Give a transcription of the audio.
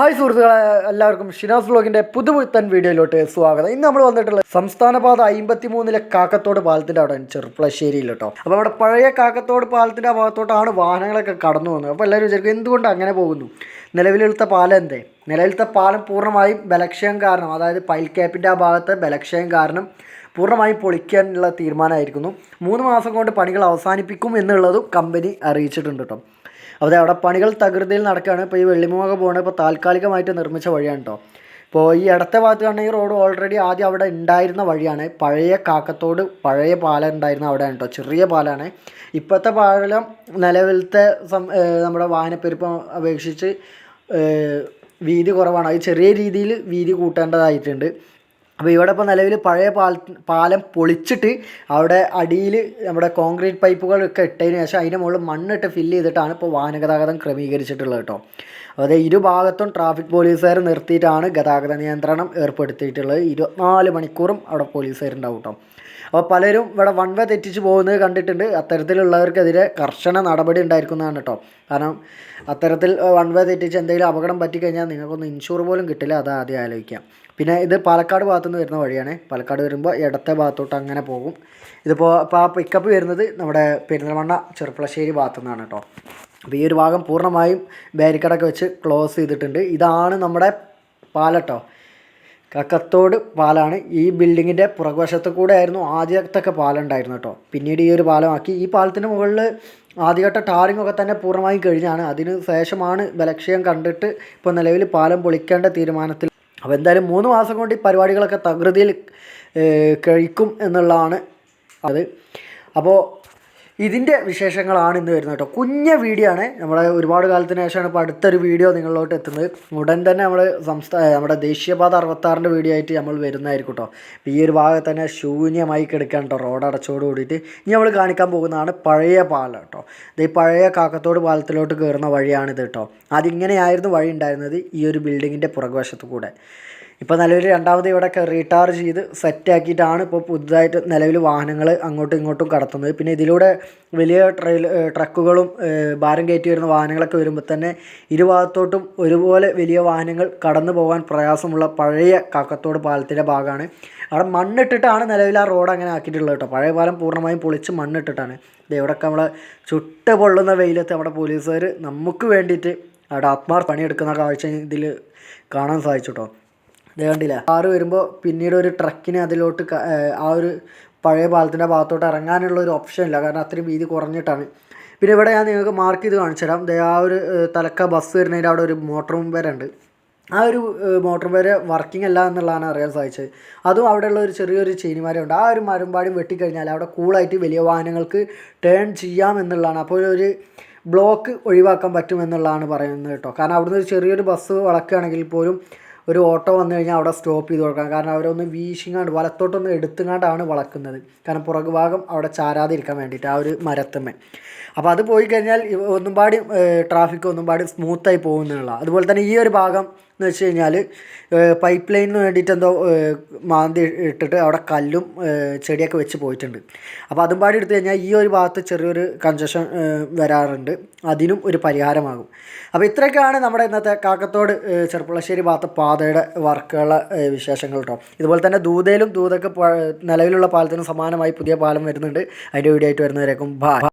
Hi സുഹൃത്തുക്കളെ എല്ലാവർക്കും ഷിനാസ് വ്ലോഗിന്റെ പുതുപുത്തൻ വീഡിയോയിലോട്ട് സ്വാഗതം. ഇന്ന് നമ്മൾ വന്നിട്ടുള്ളത് സംസ്ഥാന പാത അമ്പത്തി മൂന്നിലെ കാക്കത്തോട് പാലത്തിന്റെ അവിടെ ചെറുപ്പളശ്ശേരിയിൽ കേട്ടോ അപ്പോൾ അവിടെ പഴയ കാക്കത്തോട് പാലത്തിന്റെ ഭാഗത്തോട്ടാണ് വാഹനങ്ങളൊക്കെ കടന്നു പോകുന്നത്. അപ്പോൾ എല്ലാവരും വിചാരിക്കും എന്തുകൊണ്ട് അങ്ങനെ പോകുന്നു? നിലവിലെടുത്ത പാലം എന്തേ? നിലവിലത്തെ പാലം പൂർണമായും ബലക്ഷയം കാരണം അതായത് പൈൽ ക്യാപ്പിന്റെ ആ ഭാഗത്ത് ബലക്ഷയം കാരണം പൂർണമായും പൊളിക്കാനുള്ള തീരുമാനമായിരിക്കുന്നു. മൂന്ന് മാസം കൊണ്ട് പണികൾ അവസാനിപ്പിക്കും എന്നുള്ളതും കമ്പനി അറിയിച്ചിട്ടുണ്ട് കേട്ടോ അപ്പോൾ അവിടെ പണികൾ തകൃതിയിൽ നടക്കുകയാണ്. ഇപ്പോൾ ഈ വെള്ളിമുഖ പോകുന്നത് ഇപ്പോൾ താൽക്കാലികമായിട്ട് നിർമ്മിച്ച വഴിയാണ് കേട്ടോ ഇപ്പോൾ ഈ ഇടത്തെ ഭാഗത്ത് കാണുന്ന ഈ റോഡ് ഓൾറെഡി ആദ്യം അവിടെ ഉണ്ടായിരുന്ന വഴിയാണ്. പഴയ കാക്കത്തോട് പഴയ പാലം ഉണ്ടായിരുന്ന അവിടെയാണ് കേട്ടോ ചെറിയ പാലമാണ് ഇപ്പോഴത്തെ പാലം നിലവിലത്തെ നമ്മുടെ വാഹനപ്പെരുപ്പം അപേക്ഷിച്ച് വീതി കുറവാണ്. അത് ചെറിയ രീതിയിൽ വീതി കൂട്ടേണ്ടതായിട്ടുണ്ട്. അപ്പോൾ ഇവിടെ ഇപ്പോൾ നിലവിൽ പഴയ പാല പാലം പൊളിച്ചിട്ട് അവിടെ അടിയിൽ നമ്മുടെ കോൺക്രീറ്റ് പൈപ്പുകളൊക്കെ ഇട്ടതിന് ശേഷം അതിന്റെ മുകളിൽ മണ്ണിട്ട് ഫില്ല് ചെയ്തിട്ടാണ് ഇപ്പോൾ വാഹനഗതാഗതം ക്രമീകരിച്ചിട്ടുള്ളത് കേട്ടോ. അതായത് ഇരുഭാഗത്തും ട്രാഫിക് പോലീസുകാർ നിർത്തിയിട്ടാണ് ഗതാഗത നിയന്ത്രണം ഏർപ്പെടുത്തിയിട്ടുള്ളത്. ഇരുപത്തിനാല് മണിക്കൂറും അവിടെ പോലീസുകാരുണ്ടാവും കേട്ടോ. അപ്പോൾ പലരും ഇവിടെ വൺ വേ തെറ്റിച്ച് പോകുന്നത് കണ്ടിട്ടുണ്ട്. അത്തരത്തിലുള്ളവർക്കെതിരെ കർശന നടപടി ഉണ്ടായിരിക്കുന്നതാണ് കേട്ടോ. കാരണം അത്തരത്തിൽ വൺ വേ തെറ്റിച്ച് എന്തെങ്കിലും അപകടം പറ്റിക്കഴിഞ്ഞാൽ നിങ്ങൾക്കൊന്നും ഇൻഷുർ പോലും കിട്ടില്ല. അത് ആദ്യം ആലോചിക്കാം. പിന്നെ ഇത് പാലക്കാട് ഭാഗത്തുനിന്ന് വരുന്ന വഴിയാണ്. പാലക്കാട് വരുമ്പോൾ ഇടത്തെ ഭാഗത്തോട്ട് അങ്ങനെ പോകും. ഇതിപ്പോൾ ഇപ്പോൾ ആ പിക്കപ്പ് വരുന്നത് നമ്മുടെ പെരിന്തൽമണ്ണ ചെറുപ്പളശ്ശേരി ഭാഗത്തു നിന്നാണ് കേട്ടോ അപ്പോൾ ഈ ഒരു ഭാഗം പൂർണമായും ബാരിക്കേഡൊക്കെ വെച്ച് ക്ലോസ് ചെയ്തിട്ടുണ്ട്. ഇതാണ് നമ്മുടെ പാലട്ടോ കക്കത്തോട് പാലാണ്. ഈ ബിൽഡിങ്ങിന്റെ പുറകുവശത്ത് കൂടെ ആയിരുന്നു ആദ്യത്തൊക്കെ പാലം ഉണ്ടായിരുന്നു കേട്ടോ പിന്നീട് ഈ ഒരു പാലമാക്കി. ഈ പാലത്തിന് മുകളിൽ ആദ്യഘട്ട ടാറിംഗ് ഒക്കെ തന്നെ പൂർണമായും കഴിഞ്ഞാണ്. അതിന് ശേഷമാണ് ബലക്ഷയം കണ്ടിട്ട് ഇപ്പോൾ നിലവിൽ പാലം പൊളിക്കേണ്ട തീരുമാനത്തിൽ അപ്പോൾ എന്തായാലും മൂന്ന് മാസം കൊണ്ട് ഈ പരിപാടികളൊക്കെ തകൃതിയിൽ കഴിക്കും എന്നുള്ളതാണ് അത്. അപ്പോൾ ഇതിന്റെ വിശേഷങ്ങളാണ് ഇന്ന് വരുന്നത് കേട്ടോ. കുഞ്ഞ വീഡിയോ ആണ്. നമ്മുടെ ഒരുപാട് കാലത്തിന് ശേഷമാണ് ഇപ്പോൾ അടുത്തൊരു വീഡിയോ നിങ്ങളിലോട്ട് എത്തുന്നത്. ഉടൻ തന്നെ നമ്മൾ സംസ്ഥാന നമ്മുടെ ദേശീയപാത അറുപത്താറിന്റെ വീഡിയോ ആയിട്ട് നമ്മൾ വരുന്നതായിരിക്കും കേട്ടോ. ഈ ഒരു ഭാഗത്ത് തന്നെ ശൂന്യമായി കിടക്കാൻ കേട്ടോ റോഡ് അടച്ചോട് കൂടിയിട്ട്. ഇനി നമ്മൾ കാണിക്കാൻ പോകുന്നതാണ് പഴയ പാലം കേട്ടോ. ഇത് ഈ പഴയ കാക്കത്തോട് പാലത്തിലോട്ട് കയറുന്ന വഴിയാണിത് കേട്ടോ. അതിങ്ങനെയായിരുന്നു വഴി ഉണ്ടായിരുന്നത് ഈ ഒരു ബിൽഡിങ്ങിന്റെ പുറകുവശത്ത് കൂടെ. ഇപ്പോൾ നിലവിൽ രണ്ടാമത് ഇവിടെയൊക്കെ റീചാർജ് ചെയ്ത് സെറ്റാക്കിയിട്ടാണ് ഇപ്പോൾ പുതുതായിട്ട് നിലവിൽ വാഹനങ്ങൾ അങ്ങോട്ടും ഇങ്ങോട്ടും കടത്തുന്നത്. പിന്നെ ഇതിലൂടെ വലിയ ട്രെയിൽ ട്രക്കുകളും ഭാരം കയറ്റി വരുന്ന വാഹനങ്ങളൊക്കെ വരുമ്പോൾ തന്നെ ഇരുഭാഗത്തോട്ടും ഒരുപോലെ വലിയ വാഹനങ്ങൾ കടന്നു പോകാൻ പ്രയാസമുള്ള പഴയ കാക്കത്തോട് പാലത്തിന്റെ ഭാഗമാണ്. അവിടെ മണ്ണിട്ടിട്ടാണ് നിലവിൽ ആ റോഡ് അങ്ങനെ ആക്കിയിട്ടുള്ളത് കേട്ടോ. പഴയ പാലം പൂർണമായും പൊളിച്ച് മണ്ണിട്ടിട്ടാണ്. ഇത് ഇവിടെയൊക്കെ നമ്മളെ ചുട്ട് പൊള്ളുന്ന വെയിലത്ത് നമ്മുടെ പോലീസുകാർ നമുക്ക് വേണ്ടിയിട്ട് അവിടെ ആത്മാർ പണിയെടുക്കുന്ന കാഴ്ച ഇതിൽ കാണാൻ സാധിച്ചു കേട്ടോ. കണ്ടില്ല? കാറ് വരുമ്പോൾ പിന്നീട് ഒരു ട്രക്കിന് അതിലോട്ട് ആ ഒരു പഴയ പാലത്തിന്റെ ഭാഗത്തോട്ട് ഇറങ്ങാനുള്ള ഒരു ഓപ്ഷൻ ഇല്ല. കാരണം അത്രയും വീതി കുറഞ്ഞിട്ടാണ്. പിന്നെ ഇവിടെ ഞാൻ നിങ്ങൾക്ക് മാർക്ക് ചെയ്ത് കാണിച്ചു തരാം. ദേ ആ ഒരു തലക്ക ബസ് വരുന്നതിന്റെ അവിടെ ഒരു മോട്ടർ വരെ ഉണ്ട്. ആ ഒരു മോട്ടോർ വരെ വർക്കിംഗ് അല്ല എന്നുള്ളതാണ് അറിയാൻ സാധിച്ചത്. അതും അവിടെയുള്ള ഒരു ചെറിയൊരു ചീനിമരമുണ്ട് ആ ഒരു മരമ്പാടി വെട്ടിക്കഴിഞ്ഞാൽ അവിടെ കൂളായിട്ട് വലിയ വാഹനങ്ങൾക്ക് ടേൺ ചെയ്യാം എന്നുള്ളതാണ്. അപ്പോൾ ഒരു ബ്ലോക്ക് ഒഴിവാക്കാൻ പറ്റുമെന്നുള്ളതാണ് പറയുന്നത് കേട്ടോ. കാരണം അവിടുന്ന് ഒരു ചെറിയൊരു ബസ് വളക്കുകയാണെങ്കിൽ പോലും ഒരു ഓട്ടോ വന്നു കഴിഞ്ഞാൽ അവിടെ സ്റ്റോപ്പ് ചെയ്ത് കൊടുക്കണം. കാരണം അവരൊന്ന് വീശിങ്ങാണ്ട് വലത്തോട്ടൊന്ന് എടുത്തുങ്ങാണ്ടാണ് വളക്കുന്നത്. കാരണം പുറകു ഭാഗം അവിടെ ചാരാതിരിക്കാൻ വേണ്ടിയിട്ട് ആ ഒരു മരത്തമ്മേ. അപ്പോൾ അത് പോയി കഴിഞ്ഞാൽ ഒന്നും പാടി ട്രാഫിക് ഒന്നും പാടി സ്മൂത്തായി പോകുന്നുള്ള അതുപോലെ തന്നെ ഈ ഒരു ഭാഗം എന്ന് വെച്ച് കഴിഞ്ഞാൽ പൈപ്പ് ലൈനിന് വേണ്ടിയിട്ട് എന്തോ മാന്തി ഇട്ടിട്ട് അവിടെ കല്ലും ചെടിയൊക്കെ വെച്ച് പോയിട്ടുണ്ട്. അപ്പോൾ അതും പാടി എടുത്തു കഴിഞ്ഞാൽ ഈ ഒരു ഭാഗത്ത് ചെറിയൊരു കൺജഷൻ വരാറുണ്ട്. അതിനും ഒരു പരിഹാരമാകും. അപ്പോൾ ഇത്രയൊക്കെയാണ് നമ്മുടെ ഇന്നത്തെ കാക്കത്തോട് ചെറുപ്പുളശ്ശേരി ഭാഗത്ത് പാതയുടെ വർക്കുകളുടെ വിശേഷങ്ങൾ കേട്ടോ ഇതുപോലെ തന്നെ ദൂതയിലും ദൂതൊക്കെ നിലവിലുള്ള പാലത്തിനും സമാനമായി പുതിയ പാലം വരുന്നുണ്ട്. അതിന്റെ വീഡിയോ ആയിട്ട് വരുന്നവരേക്കും ബായ്